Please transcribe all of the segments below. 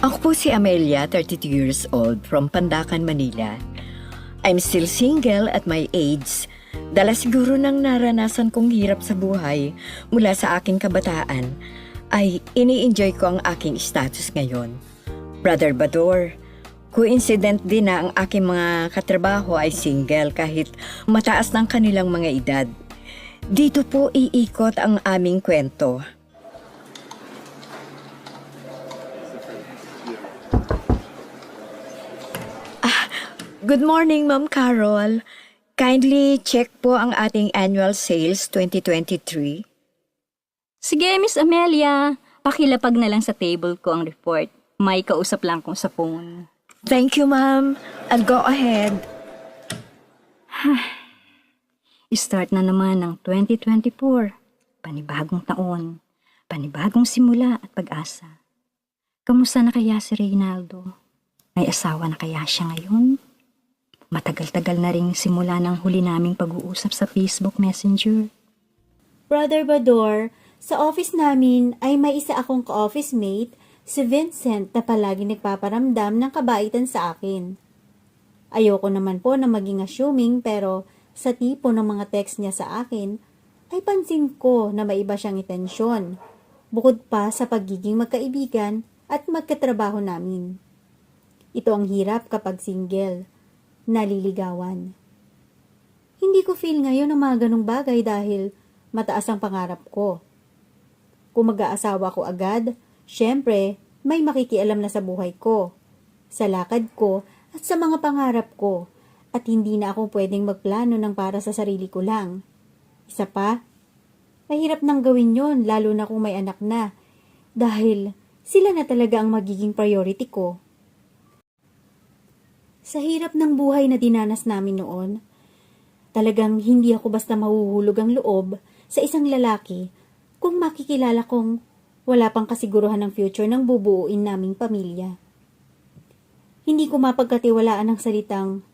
Ako po si Amelia, 32 years old, from Pandacan, Manila. I'm still single at my age. Dala siguro ng naranasan kong hirap sa buhay mula sa aking kabataan, ay ini-enjoy ko ang aking status ngayon. Brother Bador, coincident din na ang aking mga katrabaho ay single kahit mataas ng kanilang mga edad. Dito po iikot ang aming kwento. Good morning, Ma'am Carol. Kindly check po ang ating annual sales 2023. Sige, Miss Amelia. Pakilapag na lang sa table ko ang report. May kausap lang kong sa phone. Thank you, ma'am. I'll go ahead. Start na naman ng 2024. Panibagong taon. Panibagong simula at pag-asa. Kamusta na kaya si Reynaldo? May asawa na kaya siya ngayon? Matagal-tagal na rin simula ng huli naming pag-uusap sa Facebook Messenger. Brother Bador, sa office namin ay may isa akong ka-office mate, si Vincent na palagi nagpaparamdam ng kabaitan sa akin. Ayoko naman po na maging assuming pero sa tipo ng mga text niya sa akin, ay pansin ko na may iba siyang itensyon. Bukod pa sa pagiging magkaibigan at magkatrabaho namin. Ito ang hirap kapag single, naliligawan. Hindi ko feel ngayon ang mga ganong bagay dahil mataas ang pangarap ko. Kung mag-aasawa ko agad, syempre, may makikialam na sa buhay ko, sa lakad ko, at sa mga pangarap ko, at hindi na ako pwedeng magplano ng para sa sarili ko lang. Isa pa, mahirap nang gawin yon lalo na kung may anak na, dahil sila na talaga ang magiging priority ko. Sa hirap ng buhay na dinanas namin noon, talagang hindi ako basta mahuhulog ang loob sa isang lalaki kung makikilala kong wala pang kasiguruhan ng future ng bubuuin naming pamilya. Hindi ko mapagkatiwalaan ang salitang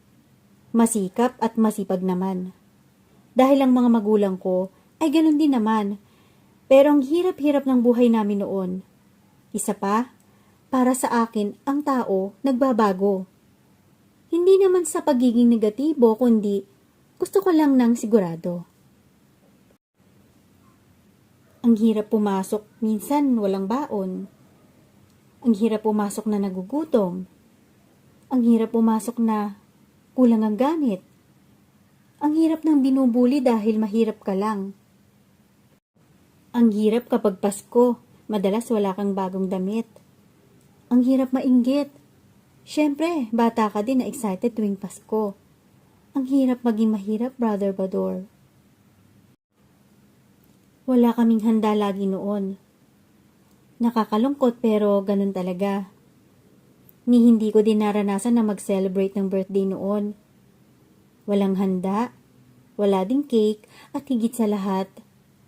masikap at masipag naman. Dahil ang mga magulang ko ay ganun din naman. Pero ang hirap-hirap ng buhay namin noon. Isa pa, para sa akin, ang tao nagbabago. Hindi naman sa pagiging negatibo, kundi gusto ko lang ng sigurado. Ang hirap pumasok, minsan walang baon. Ang hirap pumasok na nagugutom. Ang hirap pumasok na kulang ang gamit. Ang hirap ng binubuli dahil mahirap ka lang. Ang hirap kapag Pasko, madalas wala kang bagong damit. Ang hirap mainggit. Siyempre, bata ka din na excited tuwing Pasko. Ang hirap maging mahirap, Brother Bador. Wala kaming handa lagi noon. Nakakalungkot pero ganun talaga. Ni hindi ko din naranasan na mag-celebrate ng birthday noon. Walang handa, wala ding cake, at higit sa lahat,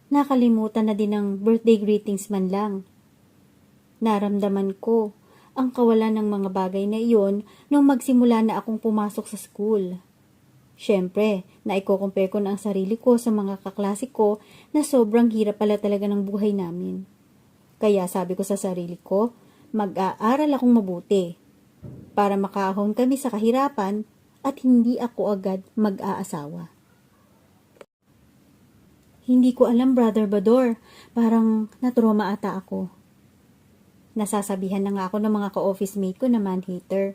nakalimutan na din ng birthday greetings man lang. Naramdaman ko ang kawalan ng mga bagay na iyon nung magsimula na akong pumasok sa school. Siyempre, naiko-compare ko na ang sarili ko sa mga kaklase ko na sobrang hirap pala talaga ng buhay namin. Kaya sabi ko sa sarili ko, mag-aaral akong mabuti para makaahon kami sa kahirapan at hindi ako agad mag-aasawa. Hindi ko alam, Brother Bador. Parang natroma ata ako. Nasasabihan na nga ako ng mga ka-office mate ko na man-hater.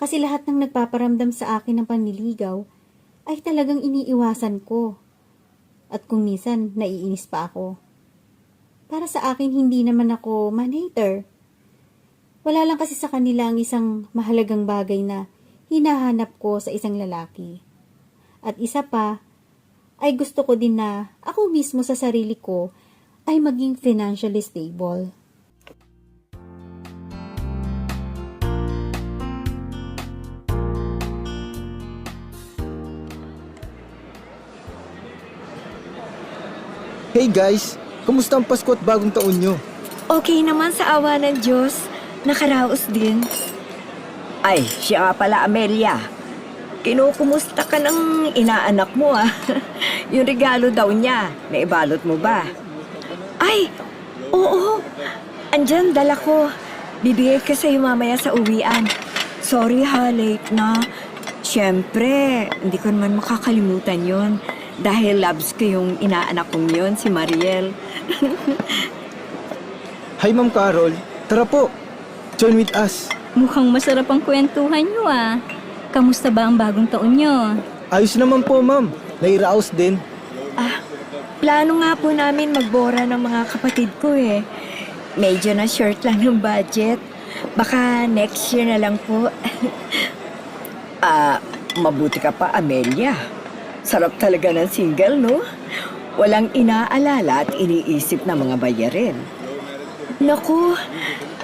Kasi lahat ng nagpaparamdam sa akin ng panliligaw ay talagang iniiwasan ko. At kung minsan, naiinis pa ako. Para sa akin, hindi naman ako man-hater. Wala lang kasi sa kanila ang isang mahalagang bagay na hinahanap ko sa isang lalaki. At isa pa, ay gusto ko din na ako mismo sa sarili ko ay maging financially stable. Hey guys, kumusta ang Pasko at bagong taon nyo? Okay naman sa awa ng Diyos. Nakaraos din. Ay, siya nga pala, Amelia. Kinukumusta ka ng inaanak mo, ah. Yung regalo daw niya, naibalot mo ba? Ay, oo. Andyan, dala ko. Bibigay ka sa'yo mamaya sa uwian. Sorry ha, late na. Siyempre, hindi ko naman makakalimutan yon dahil loves ko yung inaanak kong yon, si Mariel. Hi, Ma'am Carol. Tara po. Join with us. Mukhang masarap ang kwentuhan nyo ah. Kamusta ba ang bagong taon nyo? Ayos naman po, ma'am. Nairaos din. Ah, plano nga po namin magbora ng mga kapatid ko eh. Medyo na short lang yung budget. Baka next year na lang po. Ah, mabuti ka pa, Amelia. Sarap talaga ng single, no? Walang inaalala at iniisip na mga bayarin. Naku,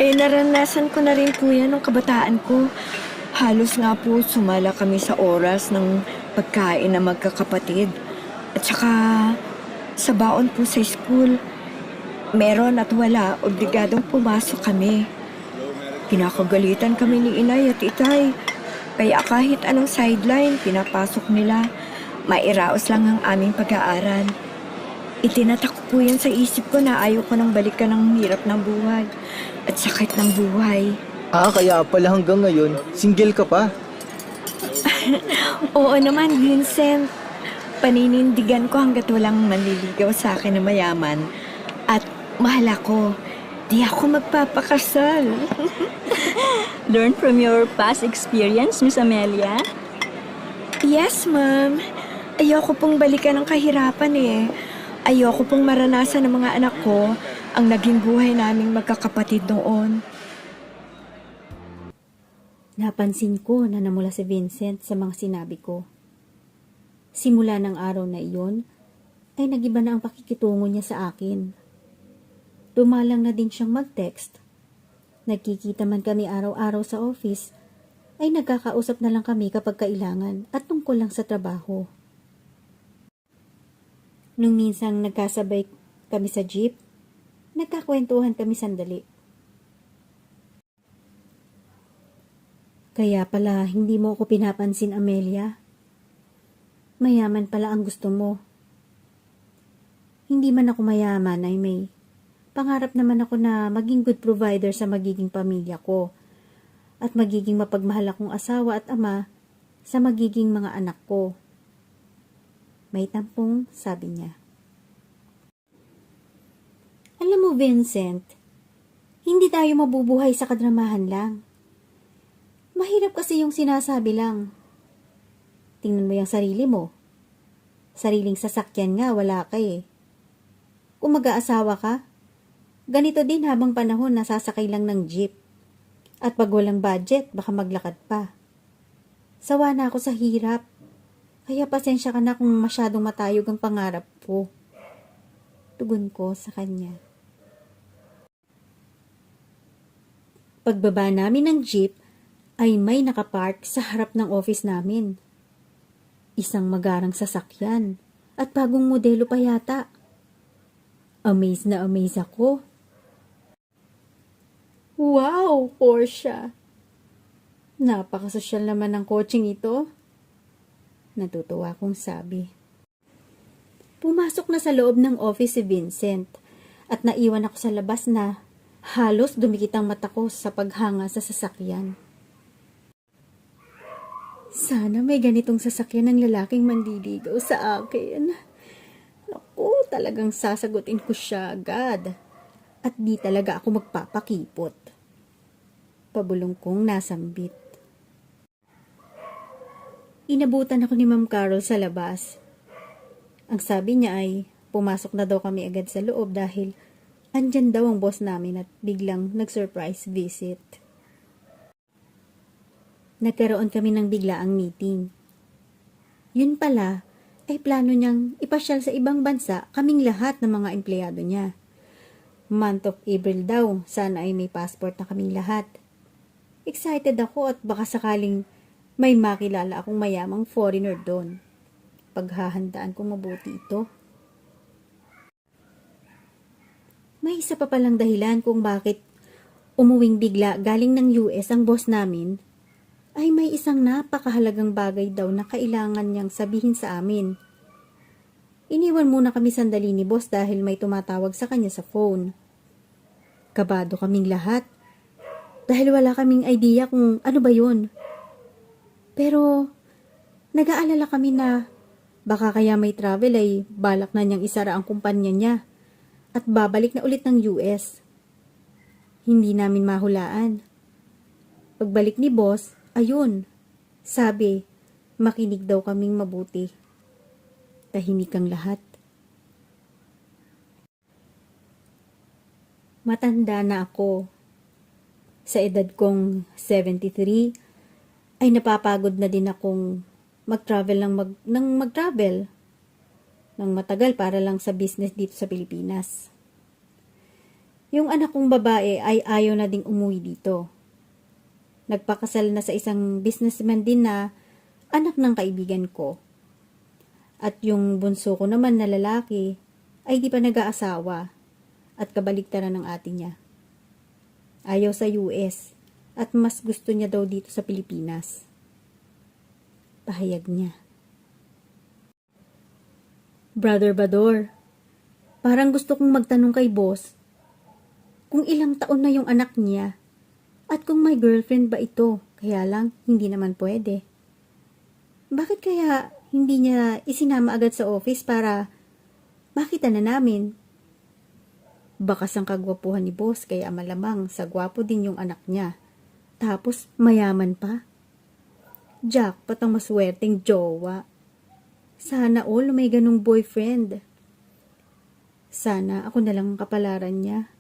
eh naranasan ko na rin po yan nung kabataan ko. Halos nga po sumala kami sa oras ng pagkain ng magkakapatid. At saka sa baon po sa school, meron at wala, obligadong pumasok kami. Kinakagalitan kami ni inay at itay. Kaya kahit anong sideline, pinapasok nila. Mairaos lang ang aming pag-aaral. Itinatak po yan sa isip ko na ayaw ko nang balikan ng hirap ng buhay at sakit ng buhay. Ah, kaya pala hanggang ngayon, single ka pa. Oo naman, Vincent. Paninindigan ko hanggat walang manliligaw sa akin na mayaman. At mahal ako. Di ako magpapakasal. Learn from your past experience, Miss Amelia. Yes, ma'am. Ayoko pong balikan ng kahirapan eh. Ayoko pong maranasan ng mga anak ko ang naging buhay naming magkakapatid noon. Napansin ko na namula si Vincent sa mga sinabi ko. Simula ng araw na iyon, ay nagiba na ang pakikitungo niya sa akin. Dumalang na din siyang mag-text. Nagkikita man kami araw-araw sa office, ay nagkakausap na lang kami kapag kailangan at tungkol lang sa trabaho. Nung minsang nagkasabay kami sa jeep, nagkakwentuhan kami sandali. Kaya pala hindi mo ako pinapansin, Amelia. Mayaman pala ang gusto mo. Hindi man ako mayaman, ay may. Pangarap naman ako na maging good provider sa magiging pamilya ko at magiging mapagmahal akong asawa at ama sa magiging mga anak ko. May tampong sabi niya. Alam mo, Vincent, hindi tayo mabubuhay sa kadramahan lang. Mahirap kasi yung sinasabi lang. Tingnan mo yung sarili mo. Sariling sasakyan nga, wala ka eh. Kung mag-aasawa ka, ganito din habang panahon nasasakay lang ng jeep. At pag walang budget, baka maglakad pa. Sawa na ako sa hirap. Kaya pasensya ka na kung masyadong matayog ang pangarap ko. Tugon ko sa kanya. Pagbaba namin ng jeep, ay may nakapark sa harap ng office namin. Isang magarang sasakyan at bagong modelo pa yata. Amaze na amaze ako. Wow, Porsche! Napakasosyal naman ng coaching ito. Natutuwa kong sabi. Pumasok na sa loob ng office si Vincent at naiwan ako sa labas na halos dumikit ang mata ko sa paghanga sa sasakyan. Sana may ganitong sasakyan ng lalaking mandiligaw sa akin. Naku, talagang sasagutin ko siya agad. At di talaga ako magpapakipot. Pabulong kong nasambit. Inabutan ako ni Ma'am Carol sa labas. Ang sabi niya ay pumasok na daw kami agad sa loob dahil andyan daw ang boss namin at biglang nag-surprise visit. Nagkaroon kami ng biglaang meeting. Yun pala, ay plano niyang ipasyal sa ibang bansa kaming lahat ng mga empleyado niya. Month of April daw, sana ay may passport na kaming lahat. Excited ako at baka sakaling may makilala akong mayamang foreigner doon. Paghahandaan kong mabuti ito. May isa pa palang dahilan kung bakit umuwing bigla galing ng US ang boss namin ay may isang napakahalagang bagay daw na kailangan niyang sabihin sa amin. Iniwan muna kami sandali ni boss dahil may tumatawag sa kanya sa phone. Kabado kaming lahat. Dahil wala kaming idea kung ano ba yun. Pero, nag-aalala kami na baka kaya may travel ay balak na niyang isara ang kumpanya niya at babalik na ulit ng US. Hindi namin mahulaan. Pagbalik ni boss, ayun, sabi, makinig daw kaming mabuti. Tahimik ang lahat. Matanda na ako. Sa edad kong 73, ay napapagod na din akong mag-travel ng, mag, ng mag-travel ng matagal para lang sa business dito sa Pilipinas. Yung anak kong babae ay ayaw na ding umuwi dito. Nagpakasal na sa isang businessman din na anak ng kaibigan ko. At yung bunso ko naman na lalaki ay di pa nag-aasawa at kabaliktaran ng ate niya. Ayaw sa US at mas gusto niya daw dito sa Pilipinas. Pahayag niya. Brother Bador, parang gusto kong magtanong kay boss kung ilang taon na yung anak niya at kung may girlfriend ba ito, kaya lang hindi naman pwede. Bakit kaya hindi niya isinama agad sa office para makita na namin? Bakas ang kagwapuhan ni boss kaya malamang sa gwapo din yung anak niya. Tapos mayaman pa. Jackpot ang maswerteng jowa. Sana all may ganong boyfriend. Sana ako na lang ang kapalaran niya.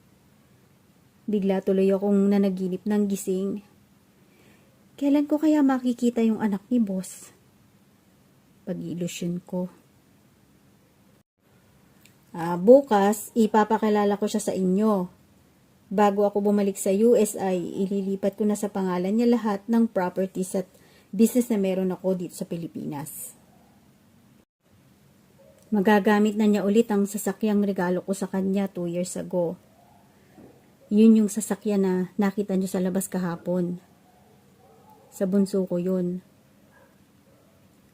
Bigla tuloy akong nanaginip ng gising. Kailan ko kaya makikita yung anak ni boss? Pag-ilusyon ko. Ah, bukas, ipapakilala ko siya sa inyo. Bago ako bumalik sa US ay ililipat ko na sa pangalan niya lahat ng properties at business na meron ako dito sa Pilipinas. Magagamit na niya ulit ang sasakyang regalo ko sa kanya 2 years ago. Yun yung sasakyan na nakita niyo sa labas kahapon. Sa bunso ko yun.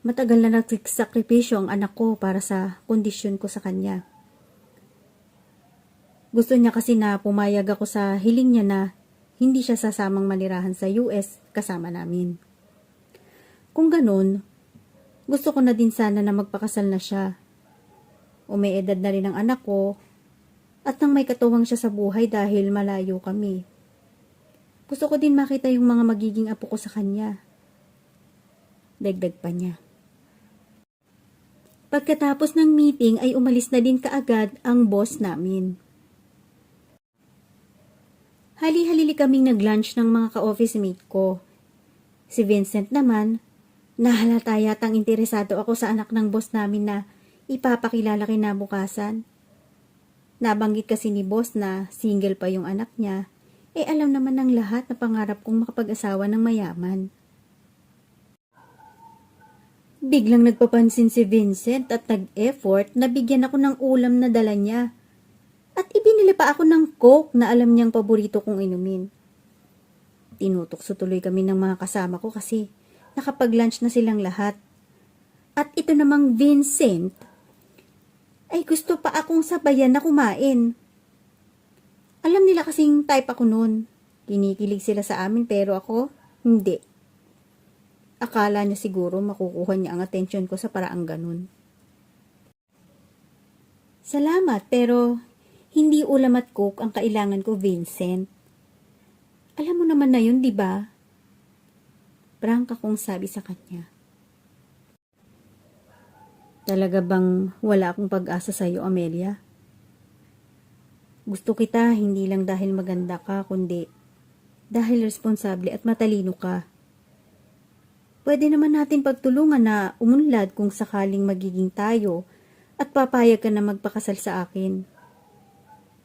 Matagal na nagsakripisyo ang anak ko para sa kondisyon ko sa kanya. Gusto niya kasi na pumayag ako sa hiling niya na hindi siya sasamang manirahan sa US kasama namin. Kung ganun, gusto ko na din sana na magpakasal na siya. O may edad na rin ang anak ko at nang may katuwang siya sa buhay dahil malayo kami. Gusto ko din makita yung mga magiging apo ko sa kanya. Dagdag pa niya. Pagkatapos ng meeting ay umalis na din kaagad ang boss namin. Hali-halili kaming nag-lunch ng mga ka-office mate ko. Si Vincent naman, nahalata yatang interesado ako sa anak ng boss namin na ipapakilala kinabukasan. Nabanggit kasi ni boss na single pa yung anak niya, eh alam naman ng lahat na pangarap kong makapag-asawa ng mayaman. Biglang nagpapansin si Vincent at nag-effort na bigyan ako ng ulam na dala niya. At ibinili pa ako ng coke na alam niyang paborito kong inumin. Tinutokso tuloy kami ng mga kasama ko kasi nakapag-lunch na silang lahat. At ito namang Vincent, ay gusto pa akong sabayan na kumain. Alam nila kasing type ako noon. Kinikilig sila sa amin pero ako, hindi. Akala niya siguro makukuha niya ang atensyon ko sa paraang ganun. Salamat pero hindi ulam at coke ang kailangan ko, Vincent. Alam mo naman na yun, di ba? Prangka kong sabi sa kanya. Talaga bang wala akong pag-asa sa iyo, Amelia? Gusto kita hindi lang dahil maganda ka, kundi dahil responsable at matalino ka. Pwede naman natin pagtulungan na umunlad kung sakaling magiging tayo at papayag ka na magpakasal sa akin.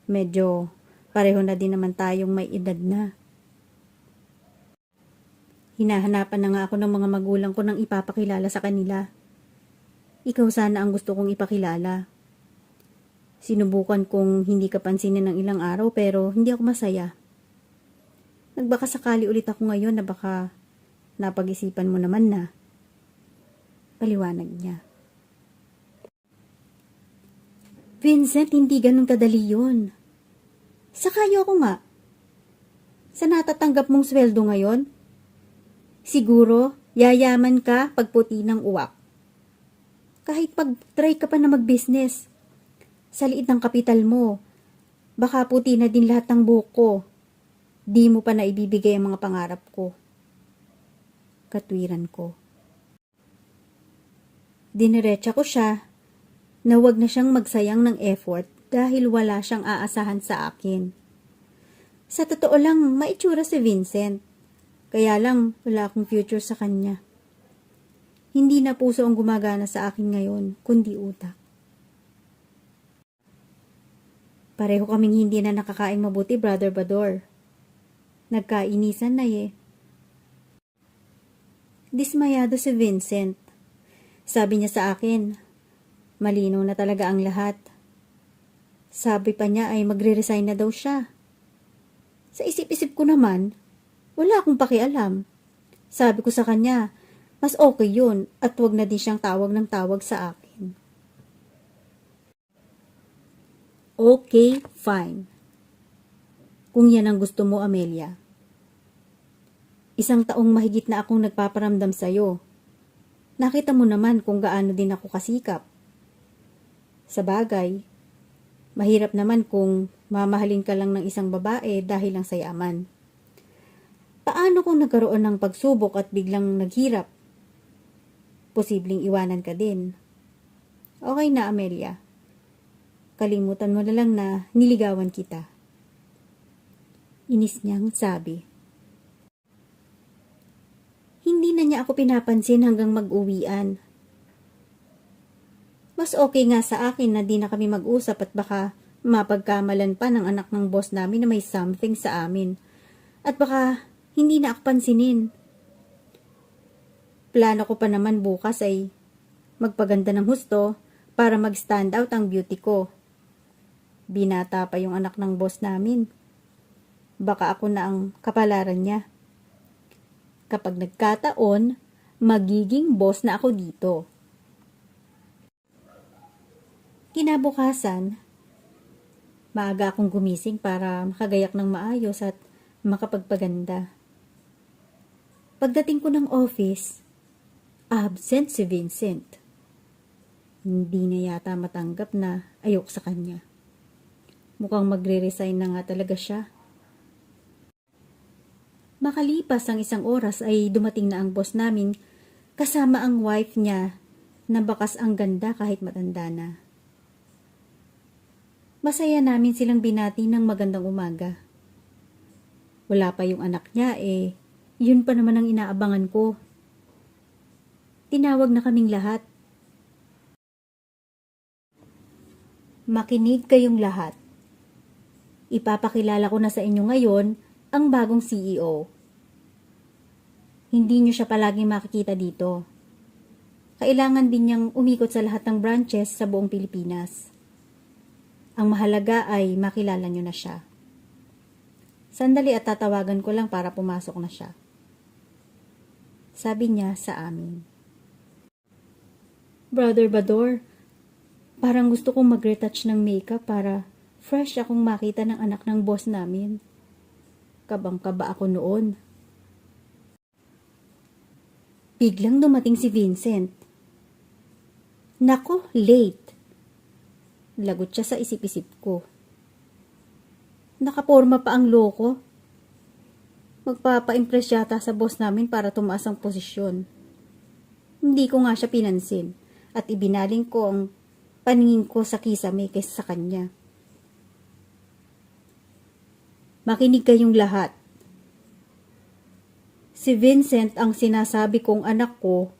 Medyo pareho na din naman tayong may edad na. Hinahanapan na nga ako ng mga magulang ko nang ipapakilala sa kanila. Ikaw sana ang gusto kong ipakilala. Sinubukan kong hindi ka pansinin ng ilang araw pero hindi ako masaya. Nagbaka sakali ulit ako ngayon na baka napag-isipan mo naman na. Paliwanag niya. Vincent, hindi ganun kadali yun. Saka ako nga. sa natatanggap mong sweldo ngayon? Siguro, yayaman ka pag puti ng uwak. Kahit pag-try ka pa na mag-business, sa liit ng kapital mo, baka puti na din lahat ng buhok ko. Di mo pa na ibibigay ang mga pangarap ko. Katwiran ko. Diniretsa ko siya na wag na siyang magsayang ng effort dahil wala siyang aasahan sa akin. Sa totoo lang, maitsura si Vincent. Kaya lang, wala akong future sa kanya. Hindi na puso ang gumagana sa akin ngayon, kundi utak. Pareho kaming hindi na nakakain mabuti, Brother Bador. Nagkainisan na eh. Dismayado si Vincent. Sabi niya sa akin, malinaw na talaga ang lahat. Sabi pa niya ay magre-resign na daw siya. Sa isip-isip ko naman, wala akong pakialam. Sabi ko sa kanya, mas okay yun at wag na din siyang tawag ng tawag sa akin. Okay, fine. Kung yan ang gusto mo, Amelia. Isang taong mahigit na akong nagpaparamdam sa'yo. Nakita mo naman kung gaano din ako kasikap. Sa bagay, mahirap naman kung mamahalin ka lang ng isang babae dahil lang sa yaman. Paano kung nagkaroon ng pagsubok at biglang naghirap? Posibleng iwanan ka din. Okay na, Amelia. Kalimutan mo na lang na niligawan kita. Inis niyang sabi. Hindi na niya ako pinapansin hanggang mag-uwian. Mas okay nga sa akin na di na kami mag-usap at baka mapagkamalan pa ng anak ng boss namin na may something sa amin. At baka hindi na ako pansinin. Plano ko pa naman bukas ay magpaganda ng husto para mag-stand out ang beauty ko. Binata pa yung anak ng boss namin. Baka ako na ang kapalaran niya. Kapag nagkataon, magiging boss na ako dito. Kinabukasan, maaga akong gumising para makagayak ng maayos at makapagpaganda. Pagdating ko ng office, absent si Vincent. Hindi niya yata matanggap na ayok sa kanya. Mukhang magre-resign na nga talaga siya. Makalipas ang isang oras ay dumating na ang boss namin kasama ang wife niya na bakas ang ganda kahit matanda na. Masaya namin silang binati ng magandang umaga. Wala pa yung anak niya eh, yun pa naman ang inaabangan ko. Tinawag na kaming lahat. Makinig kayong lahat. Ipapakilala ko na sa inyo ngayon ang bagong CEO. Hindi niyo siya palaging makikita dito. Kailangan din niyang umikot sa lahat ng branches sa buong Pilipinas. Ang mahalaga ay makilala niyo na siya. Sandali at tatawagan ko lang para pumasok na siya. Sabi niya sa amin. Brother Bador, parang gusto kong mag-retouch ng makeup para fresh akong makita ng anak ng boss namin. Kabang-kaba ako noon. Biglang dumating si Vincent. Nako, late. Lagot siya sa isip-isip ko. Nakaporma pa ang loko. Magpapa-impress yata sa boss namin para tumaas ang posisyon. Hindi ko nga siya pinansin at ibinaling ko ang paningin ko sa kisame kaysa sa kanya. Makinig kayong lahat. Si Vincent ang sinasabi kong anak ko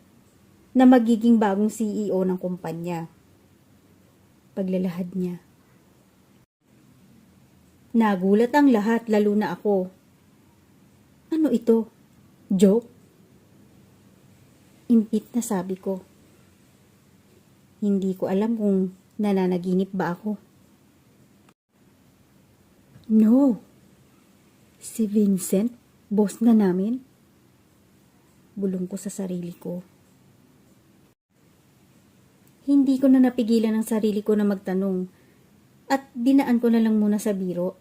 na magiging bagong CEO ng kumpanya. Paglalahad niya. Nagulat ang lahat, lalo na ako. Ano ito? Joke? Impit na sabi ko. Hindi ko alam kung nananaginip ba ako. No. Si Vincent, boss na namin. Bulong ko sa sarili ko. Hindi ko na napigilan ang sarili ko na magtanong at dinaan ko na lang muna sa biro.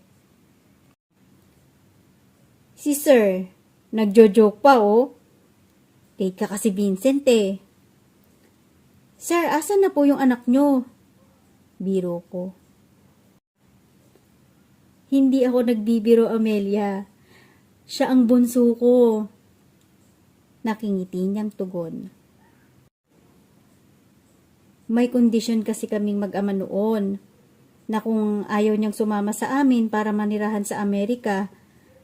Si Sir, nagjo-joke pa oh. Late ka kasi Vincent eh. Sir, asan na po yung anak nyo? Biro ko. Hindi ako nagbibiro, Amelia. Siya ang bunso ko. Nakingiti niyang tugon. May kondisyon kasi kaming mag-ama noon na kung ayaw niyang sumama sa amin para manirahan sa Amerika,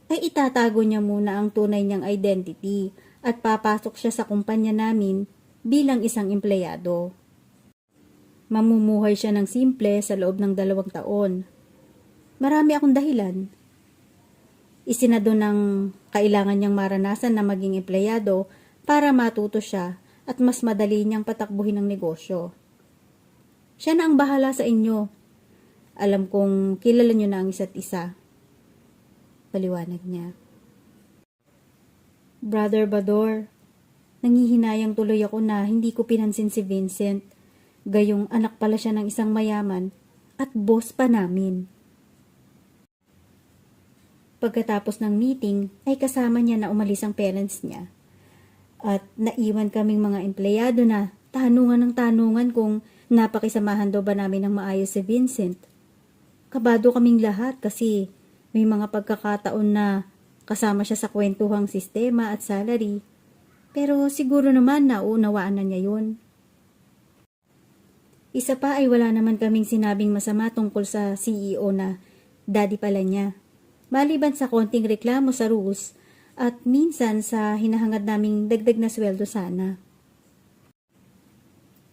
ay itatago niya muna ang tunay niyang identity at papasok siya sa kumpanya namin bilang isang empleyado. Mamumuhay siya ng simple sa loob ng dalawang taon. Marami akong dahilan. Isinado ng kailangan niyang maranasan na maging empleyado para matuto siya at mas madali niyang patakbuhin ang negosyo. Siya na ang bahala sa inyo. Alam kong kilala niyo na ang isa't isa. Paliwanag niya. Brother Bador, nangihinayang tuloy ako na hindi ko pinansin si Vincent. Gayong anak pala siya ng isang mayaman at boss pa namin. Pagkatapos ng meeting ay kasama niya na umalis ang parents niya. At naiwan kaming mga empleyado na tanungan ng tanungan kung napakisamahan daw ba namin ng maayos si Vincent. Kabado kaming lahat kasi may mga pagkakataon na kasama siya sa kwentuhang sistema at salary. Pero siguro naman nauunawaan na niya yun. Isa pa ay wala naman kaming sinabing masama tungkol sa CEO na daddy pala niya. Maliban sa konting reklamo sa rules at minsan sa hinahangad naming dagdag na sweldo sana.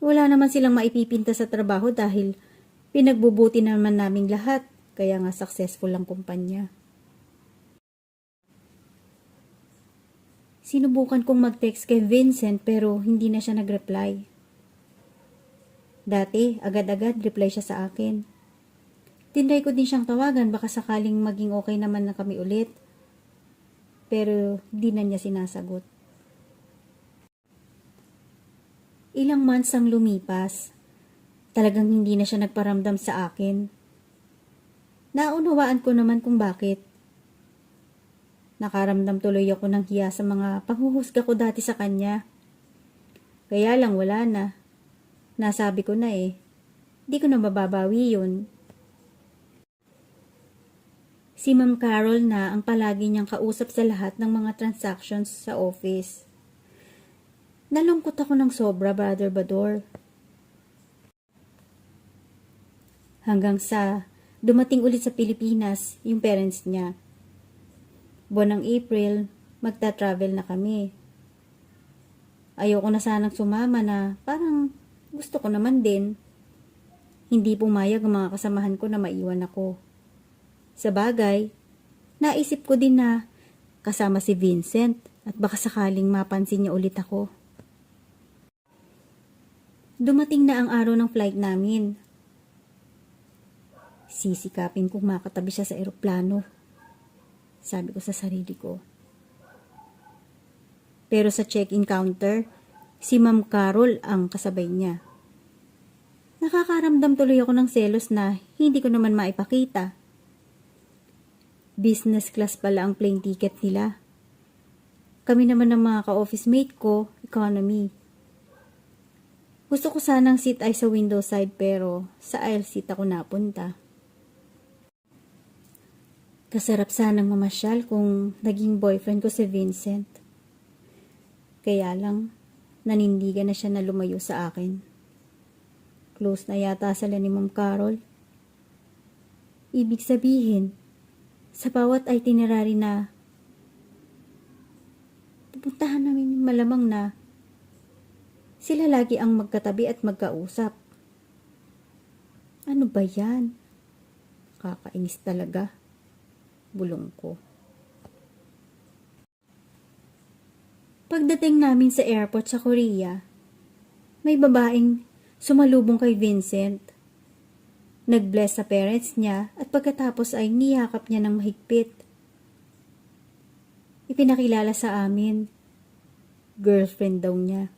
Wala naman silang maipipinta sa trabaho dahil pinagbubuti naman naming lahat kaya nga successful ang kumpanya. Sinubukan kong mag-text kay Vincent pero hindi na siya nag-reply. Dati, agad-agad reply siya sa akin. Tinry ko din siyang tawagan baka sakaling maging okay naman na kami ulit. Pero di na niya sinasagot. Ilang months ang lumipas. Talagang hindi na siya nagparamdam sa akin. Naunawaan ko naman kung bakit. Nakaramdam tuloy ako ng hiya sa mga panghuhusga ko dati sa kanya. Kaya lang wala na. Nasabi ko na eh. Di ko na mababawi yun. Si Ma'am Carol na ang palagi niyang kausap sa lahat ng mga transactions sa office. Nalungkot ako ng sobra, Brother Bador. Hanggang sa dumating ulit sa Pilipinas yung parents niya. Buwan ng April, magta-travel na kami. Ayoko na sanang sumama na parang gusto ko naman din. Hindi pumayag ang mga kasamahan ko na maiwan ako. Sa bagay, naisip ko din na kasama si Vincent at baka sakaling mapansin niya ulit ako. Dumating na ang araw ng flight namin. Sisikapin kong makatabi siya sa eroplano. Sabi ko sa sarili ko. Pero sa check-in counter, si Ma'am Carol ang kasabay niya. Nakakaramdam tuloy ako ng selos na hindi ko naman maipakita. Business class pala ang plane ticket nila. Kami naman ng mga ka-office mate ko, economy. Gusto ko sanang seat ay sa window side pero sa aisle seat ako napunta. Kasarap sanang mamasyal kung naging boyfriend ko si Vincent. Kaya lang, nanindigan na siya na lumayo sa akin. Close na yata sila ni Ma'am Carol. Ibig sabihin, sa bawat itinerary na pupuntahan namin malamang na sila lagi ang magkatabi at magkausap. Ano ba yan? Kakainis talaga. Bulong ko. Pagdating namin sa airport sa Korea, may babaeng sumalubong kay Vincent. Nag-bless sa parents niya at pagkatapos ay niyakap niya ng mahigpit. Ipinakilala sa amin. Girlfriend daw niya.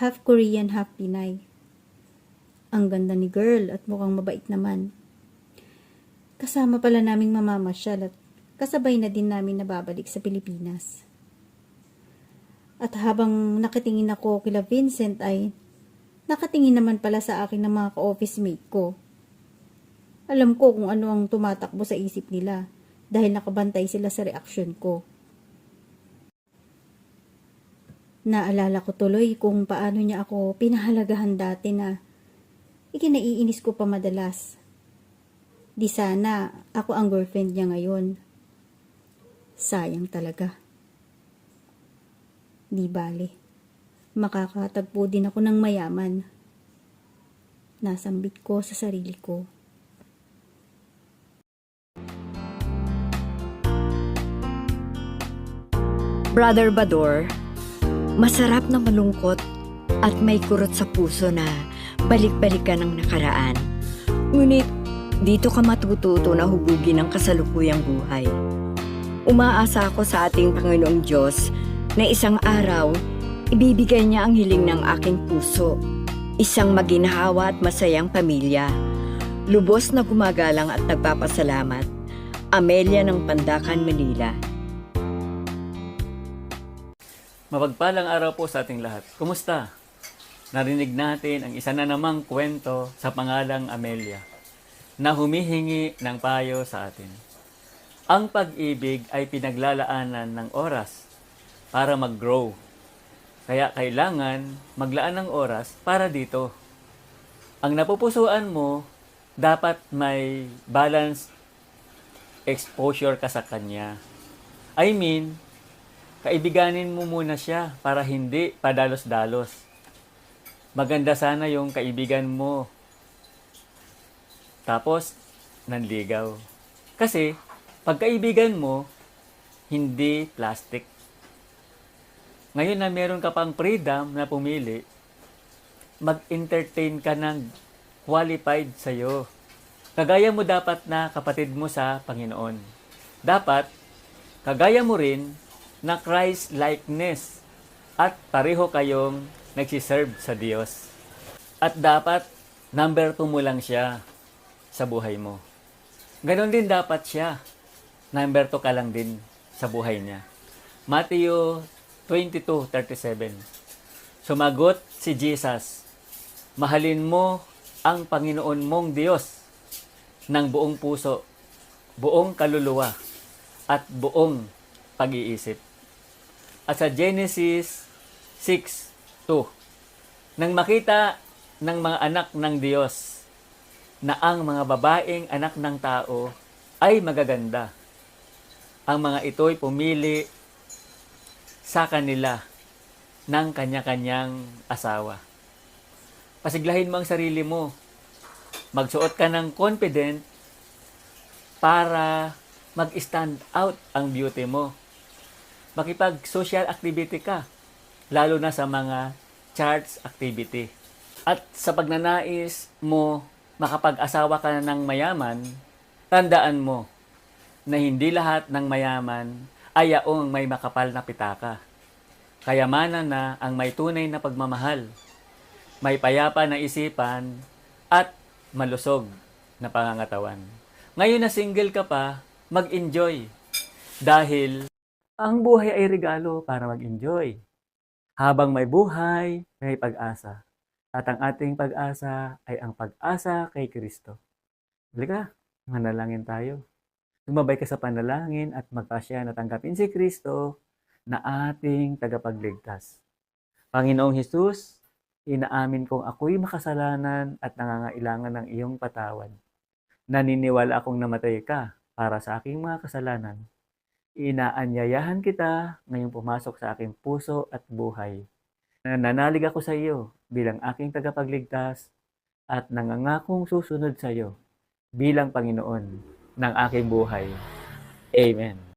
Half Korean, half Pinay. Ang ganda ni girl at mukhang mabait naman. Kasama pala naming mamamasyal at kasabay na din namin nababalik sa Pilipinas. At habang nakatingin ako kila Vincent ay nakatingin naman pala sa akin ng mga ka-office mate ko. Alam ko kung ano ang tumatakbo sa isip nila dahil nakabantay sila sa reaksyon ko. Naalala ko tuloy kung paano niya ako pinahalagahan dati na ikinaiinis ko pa madalas. Di sana ako ang girlfriend niya ngayon. Sayang talaga. Di bale. Makakatagpo din ako ng mayaman. Nasambit ko sa sarili ko. Brother Bador, masarap na malungkot at may kurot sa puso na balik-balikan ng nakaraan. Ngunit dito ka matututo na hubugin ang kasalukuyang buhay. Umaasa ako sa ating Panginoong Diyos na isang araw, ibibigay niya ang hiling ng aking puso. Isang maginhawa at masayang pamilya. Lubos na gumagalang at nagpapasalamat. Amelia ng Pandakan, Manila. Mapagpalang araw po sa ating lahat. Kumusta? Narinig natin ang isa na namang kwento sa pangalang Amelia na humihingi ng payo sa atin. Ang pag-ibig ay pinaglalaanan ng oras para mag-grow. Kaya kailangan maglaan ng oras para dito. Ang napupusuan mo, dapat may balanced exposure ka sa kanya. I mean, kaibiganin mo muna siya para hindi padalos-dalos. Maganda sana yung kaibigan mo. Tapos, nanligaw. Kasi, pagkaibigan mo, hindi plastic. Ngayon na meron ka pang freedom na pumili, mag-entertain ka ng qualified sa'yo. Kagaya mo dapat na kapatid mo sa Panginoon. Dapat, kagaya mo rin na Christ likeness at pareho kayong nagsiserve sa Diyos. At dapat number 2 mo lang siya sa buhay mo. Ganon din dapat siya. Number 2 ka lang din sa buhay niya. Matthew 22:37. Sumagot si Jesus, Mahalin mo ang Panginoon mong Diyos ng buong puso, buong kaluluwa, at buong pag-iisip. At sa Genesis 6:2, nang makita ng mga anak ng Diyos na ang mga babaeng anak ng tao ay magaganda, ang mga ito'y pumili sa kanila ng kanya-kanyang asawa. Pasiglahin mo ang sarili mo. Magsuot ka ng confident para mag-stand out ang beauty mo makipag-social activity ka, lalo na sa mga charts activity. At sa pagnanais mo makapag-asawa ka na ng mayaman, tandaan mo na hindi lahat ng mayaman ay yaong may makapal na pitaka. Kayamanan na ang may tunay na pagmamahal, may payapa na isipan, at malusog na pangangatawan. Ngayon na single ka pa, mag-enjoy. Dahil ang buhay ay regalo para mag-enjoy. Habang may buhay, may pag-asa. At ang ating pag-asa ay ang pag-asa kay Kristo. Halika, manalangin tayo. Sumabay ka sa panalangin at magpasya na tanggapin si Kristo na ating tagapagligtas. Panginoong Hesus, inaamin kong ako'y makasalanan at nangangailangan ng iyong patawad. Naniniwala akong namatay ka para sa aking mga kasalanan inaanyayahan kita ngayong pumasok sa aking puso at buhay. Nananalig ako sa iyo bilang aking tagapagligtas at nangangakong susunod sa iyo bilang Panginoon ng aking buhay. Amen.